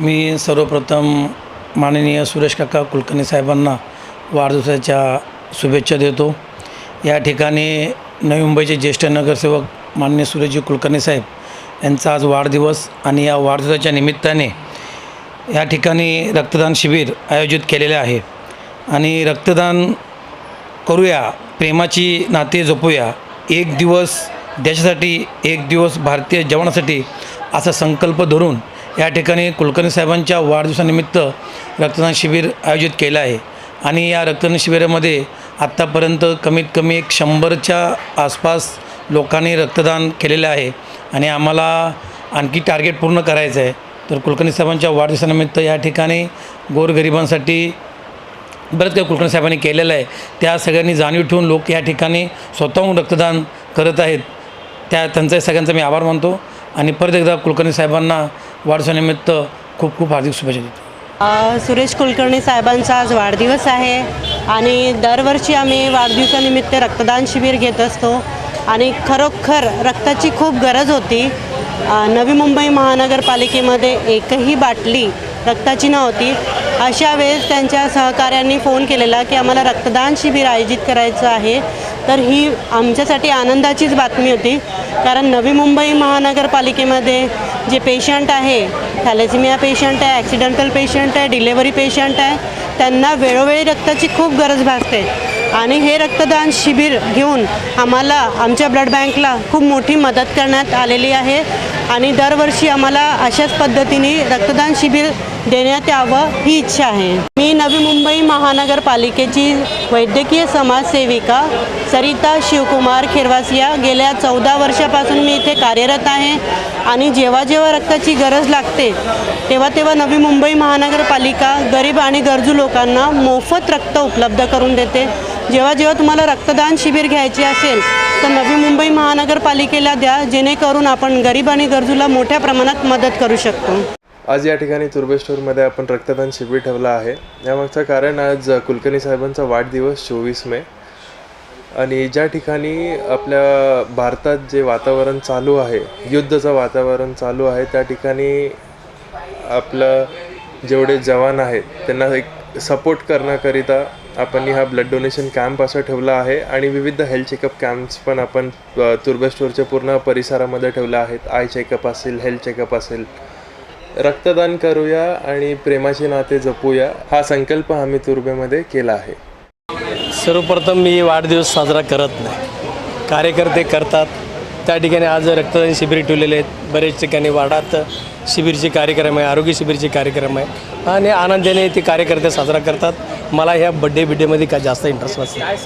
मी सर्वप्रथम माननीय सुरेश काका कुलकर्णी साहेबांना वाढदिवसाच्या शुभेच्छा देतो. या ठिकाणी नवी मुंबईचे ज्येष्ठ नगरसेवक माननीय सुरेशजी कुलकर्णी साहेब यांचा आज वाढदिवस आणि या वाढदिवसाच्या निमित्ताने या ठिकाणी रक्तदान शिबिर आयोजित केलेले आहे. आणि रक्तदान करूया प्रेमाची नाते जपूया एक दिवस देशासाठी एक दिवस भारतीय जवानासाठी असा संकल्प धरून या ठिकाणी कुलकर्णी साहेबांच्या वाढदिवसानिमित्त रक्तदान शिबिर आयोजित केलं आहे. आणि या रक्तदान शिबिरामध्ये आत्तापर्यंत कमीत कमी एक शंभरच्या आसपास लोकांनी रक्तदान केलेलं आहे. आणि आम्हाला आणखी टार्गेट पूर्ण करायचं आहे. तर कुलकर्णी साहेबांच्या वाढदिवसानिमित्त या ठिकाणी गोरगरिबांसाठी बरंच काही कुलकर्णी साहेबांनी केलेलं आहे. त्या सगळ्यांनी जाणीव ठेवून लोक या ठिकाणी स्वतःहून रक्तदान करत आहेत. त्या त्यांचाही सगळ्यांचा मी आभार मानतो. आणि परत एकदा कुलकर्णी साहेबांना वाढदिवसानिमित्त खूप खूप हार्दिक शुभेच्छा देतो. सुरेश कुलकर्णी साहेबांचा आज वाढदिवस आहे आणि दरवर्षी आम्ही वाढदिवसानिमित्त रक्तदान शिबिर घेत असतो आणि खरोखर रक्ताची खूप गरज होती. नवी मुंबई महानगरपालिकेमध्ये एकही बाटली रक्ताची नव्हती. अशा वेळेस त्यांच्या सहकाऱ्यांनी फोन केलेला की आम्हाला रक्तदान शिबिर आयोजित करायचं आहे. तर ही आमच्यासाठी आनंदाचीच बातमी होती. कारण नवी मुंबई महानगरपालिकेमध्ये जे पेशंट आहे थॅलेसिमिया पेशंट आहे ॲक्सिडेंटल पेशंट आहे डिलेवरी पेशंट आहे त्यांना वेळोवेळी रक्ताची खूप गरज भासते. आणि हे रक्तदान शिबिर घेऊन आम्हाला आमच्या ब्लड बँकला खूप मोठी मदत करण्यात आलेली आहे. आणि दरवर्षी आम्हाला अशाच पद्धतीने रक्तदान शिबिर देण्यात यावं ही इच्छा आहे. मी नवी मुंबई महानगरपालिकेची वैद्यकीय समाजसेविका सरिता शिवकुमार खेरवासिया गेल्या चौदा वर्षापासून मी इथे कार्यरत आहे आणि जेव्हा जेव्हा रक्ताची गरज लागते तेव्हा तेव्हा नवी मुंबई महानगरपालिका गरीब आणि गरजू लोकांना मोफत रक्त उपलब्ध करून देते. जेव्हा जेव्हा तुम्हाला रक्तदान शिबिर घ्यायचे असेल तर नवी मुंबई महानगरपालिकेला द्या जेणेकरून आपण गरीब आणि गरजूला मोठ्या प्रमाणात मदत करू शकतो. आज या ठिकाणी तुर्बे स्टोरमध्ये आपण रक्तदान शिबिर ठेवलं आहे. यामागचं कारण आज कुलकर्णी साहेबांचा वाढदिवस चोवीस मे. आणि ज्या ठिकाणी आपल्या भारतात जे वातावरण चालू आहे युद्धचं वातावरण चालू आहे त्या ठिकाणी आपलं जेवढे जवान आहेत त्यांना एक सपोर्ट करण्याकरिता आपण हा ब्लड डोनेशन कॅम्प असं ठेवला आहे आणि विविध हेल्थ चेकअप कॅम्प्स पण आपण तुर्बे स्टोरच्या पूर्ण परिसरामध्ये ठेवला आहेत. आय चेकअप असेल हेल्थ चेकअप असेल. रक्तदान करूया आणि प्रेमाचे नाते जपूया हा संकल्प आम्ही तुर्बेमध्ये केला आहे. सर्वप्रथम मी वाढदिवस साजरा करत नाही. कार्यकर्ते करतात. त्या ठिकाणी आज रक्तदान शिबिर ठेवलेले आहेत. बरेच ठिकाणी वाडात शिबिरचे कार्यक्रम आहे आरोग्य शिबिरचे कार्यक्रम आहे. आणि आनंदाने ते कार्यकर्ते साजरा करतात. मला ह्या बड्डे बिड्डेमध्ये काय जास्त इंटरेस्ट नसतो